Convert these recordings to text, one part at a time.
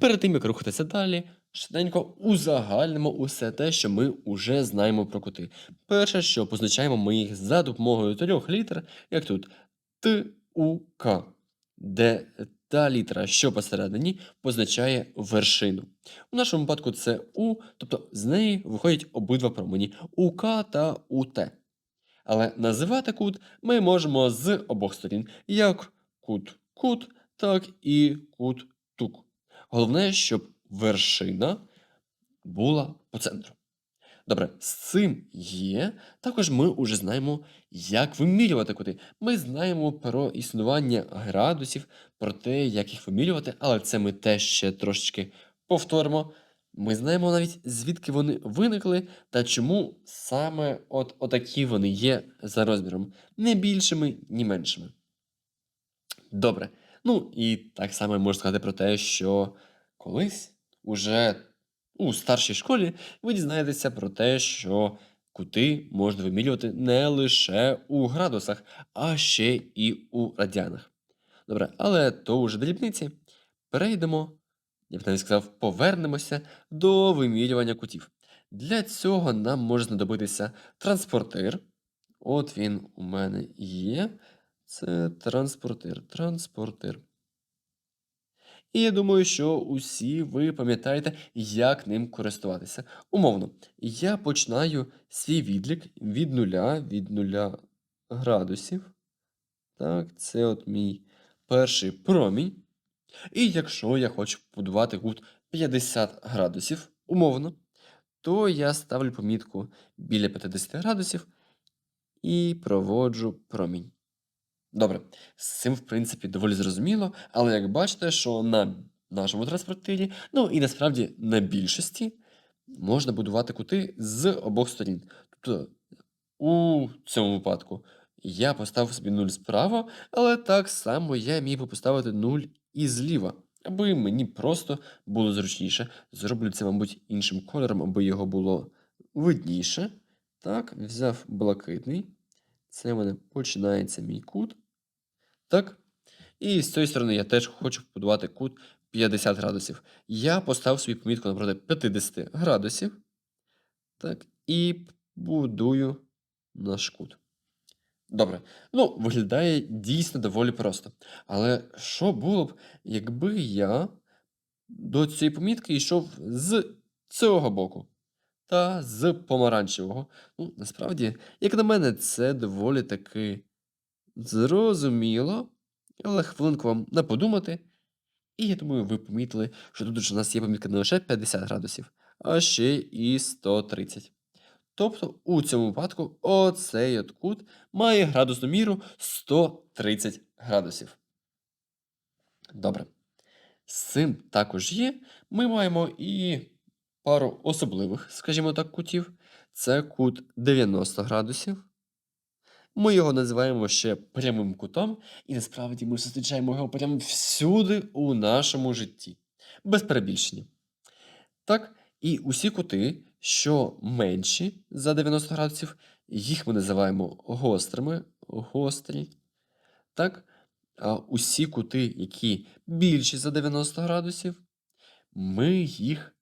Перед тим, як рухатися далі, швиденько узагальнимо усе те, що ми вже знаємо про кути. Перше, що позначаємо ми їх за допомогою трьох літер, як тут Т, У, К, де та літера, що посередині, позначає вершину. У нашому випадку це У, тобто з неї виходять обидва промені УК та УТ. Але називати кут ми можемо з обох сторін, як кут-кут, так і кут-тук. Головне, щоб вершина була по центру. Добре, з цим є. Також ми вже знаємо, як вимірювати кути. Ми знаємо про існування градусів, про те, як їх вимірювати, але це ми теж ще трошечки повторимо. Ми знаємо навіть, звідки вони виникли та чому саме от отакі вони є за розміром, не більшими, ні меншими. Добре. Ну і так само можна сказати про те, що колись уже у старшій школі ви дізнаєтеся про те, що кути можна вимірювати не лише у градусах, а ще і у радіанах. Добре, але то вже дрібниці. Перейдемо, я б навіть сказав, повернемося до вимірювання кутів. Для цього нам може знадобитися транспортир. От він у мене є. Це транспортир. Транспортир. І я думаю, що усі ви пам'ятаєте, як ним користуватися. Умовно, я починаю свій відлік від нуля, від нуля градусів. Так, це от мій перший промінь. І якщо я хочу побудувати кут 50 градусів, умовно, то я ставлю помітку біля 50 градусів і проводжу промінь. Добре, з цим, в принципі, доволі зрозуміло, але як бачите, що на нашому транспортирі, ну і насправді на більшості, можна будувати кути з обох сторін. Тобто, у цьому випадку я поставив собі 0 справа, але так само я міг би поставити 0 і зліва, аби мені просто було зручніше. Зроблю це, мабуть, іншим кольором, аби його було видніше. Так, взяв блакитний. Це в мене починається мій кут. Так? І з цієї сторони я теж хочу побудувати кут 50 градусів. Я поставив собі помітку напроти 50 градусів. Так, і будую наш кут. Добре. Ну, виглядає дійсно доволі просто. Але що було б, якби я до цієї помітки йшов з цього боку та з помаранчевого? Ну, насправді, як на мене, це доволі таки зрозуміло. Але хвилинку вам не подумати. І я думаю, ви помітили, що тут у нас є помітка не лише 50 градусів, а ще і 130. Тобто, у цьому випадку оцей от кут має градусну міру 130 градусів. Добре. З цим також є. Ми маємо і пару особливих, скажімо так, кутів. Це кут 90 градусів. Ми його називаємо ще прямим кутом, і насправді ми зустрічаємо його прямо всюди у нашому житті. Без перебільшення. Так, і усі кути, що менші за 90 градусів, їх ми називаємо гострими, гострі. Так, а усі кути, які більші за 90 градусів, ми їх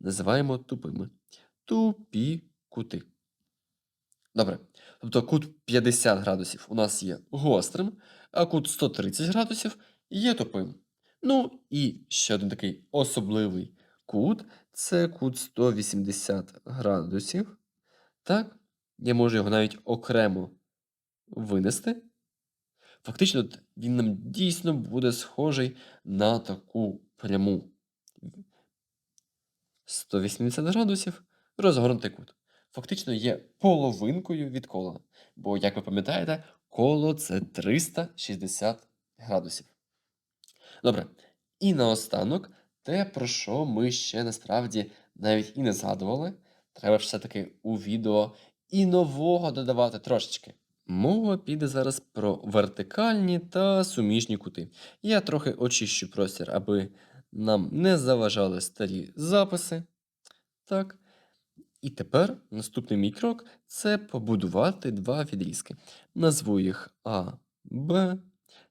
називаємо тупими. Тупі кути. Добре. Тобто кут 50 градусів у нас є гострим, а кут 130 градусів є тупим. Ну і ще один такий особливий кут це кут 180 градусів. Так, я можу його навіть окремо винести. Фактично, він нам дійсно буде схожий на таку пряму 180 градусів розгорнутий кут фактично є половинкою від кола. Бо, як ви пам'ятаєте, коло це 360 градусів. Добре. І наостанок, те, про що ми ще насправді навіть і не згадували, треба все-таки у відео і нового додавати трошечки. Мова піде зараз про вертикальні та суміжні кути. Я трохи очищу простір, аби нам не заважали старі записи. Так. І тепер наступний мій крок це побудувати два відрізки. Назву їх А, Б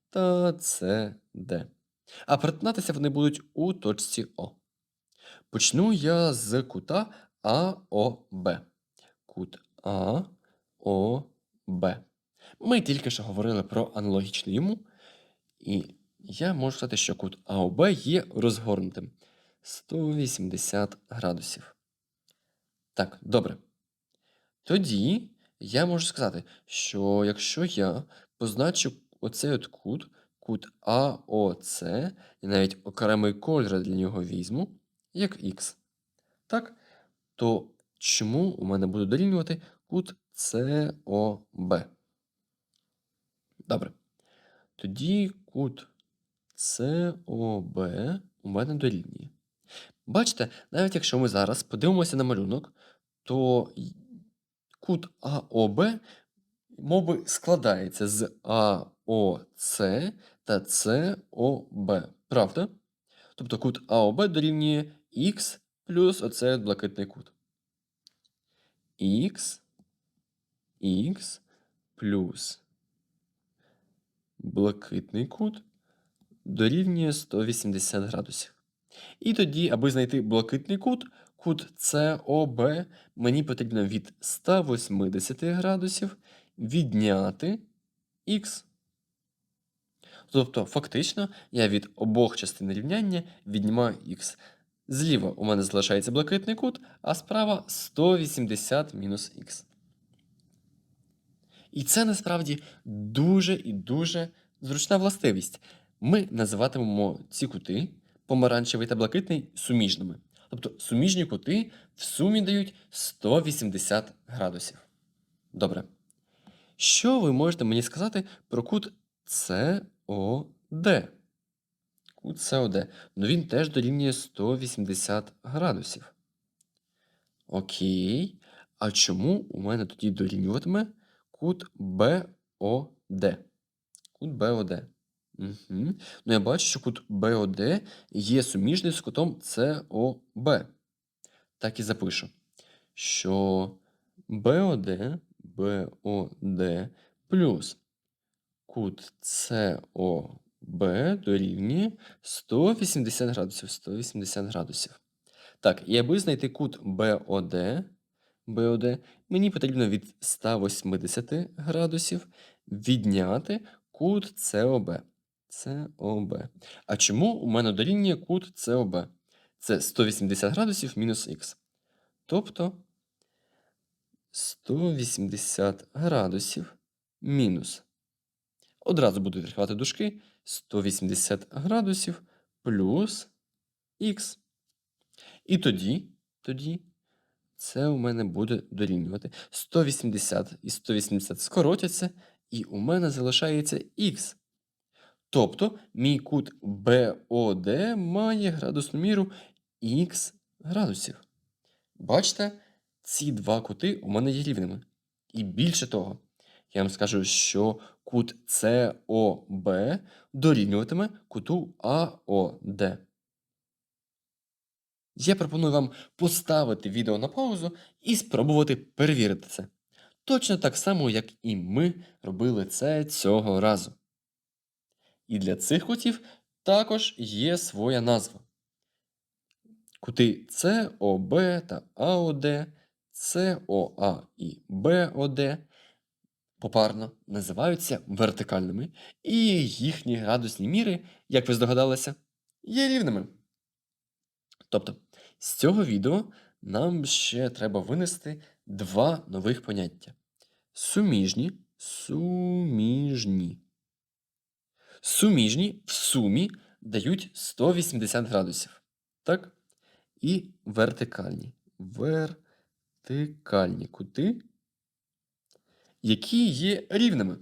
та С, Д. А перетинатися вони будуть у точці О. Почну я з кута АОБ. Кут АОБ. Ми тільки що говорили про аналогічний йому, і я можу сказати, що кут АОБ є розгорнутим 180 градусів. Так, добре. Тоді я можу сказати, що якщо я позначу оцей от кут, кут АОЦ, і навіть окремий кольор для нього візьму, як Х, так, то чому у мене буде дорівнювати кут СОБ? Добре. Тоді кут СОБ у мене дорівнює. Бачите, навіть якщо ми зараз подивимося на малюнок, то кут АОБ моби складається з АОЦ та СОБ. Правда? Тобто кут АОБ дорівнює Х плюс оцей блакитний кут. Х, Х плюс блакитний кут дорівнює 180 градусів. І тоді, аби знайти блакитний кут, кут СОБ, мені потрібно від 180 градусів відняти х. Тобто, фактично, я від обох частин рівняння віднімаю х. Зліва у мене залишається блакитний кут, а справа 180 мінус х. І це насправді дуже і дуже зручна властивість. Ми називатимемо ці кути помаранчевий та блакитний суміжними. Тобто суміжні кути в сумі дають 180 градусів. Добре. Що ви можете мені сказати про кут СОД? Кут СОД. Ну він теж дорівнює 180 градусів. Окей. А чому у мене тоді дорівнюватиме кут БОД? Кут БОД. Угу. Ну, я бачу, що кут БОД є суміжний з кутом СОБ. Так і запишу, що БОД, БОД плюс кут СОБ дорівнює 180 градусів. 180 градусів. Так, і аби знайти кут БОД, БОД, мені потрібно від 180 градусів відняти кут СОБ. СОБ. А чому у мене дорівнює кут СОБ? Це 180 градусів мінус х. Тобто 180 градусів мінус. Одразу буду відкривати дужки. 180 градусів плюс х. І тоді, тоді це у мене буде дорівнювати 180 і 180 скоротяться, і у мене залишається х. Тобто мій кут БОД має градусну міру х градусів. Бачите, ці два кути у мене є рівними. І більше того, я вам скажу, що кут СОБ дорівнюватиме куту АОД. Я пропоную вам поставити відео на паузу і спробувати перевірити це. Точно так само, як і ми робили це цього разу. І для цих кутів також є своя назва. Кути СОБ та АОД, СОА і БОД попарно називаються вертикальними, і їхні градусні міри, як ви здогадалися, є рівними. Тобто, з цього відео нам ще треба винести два нових поняття: суміжні, суміжні. Суміжні в сумі дають 180 градусів. Так? І вертикальні. Вертикальні кути, які є рівними.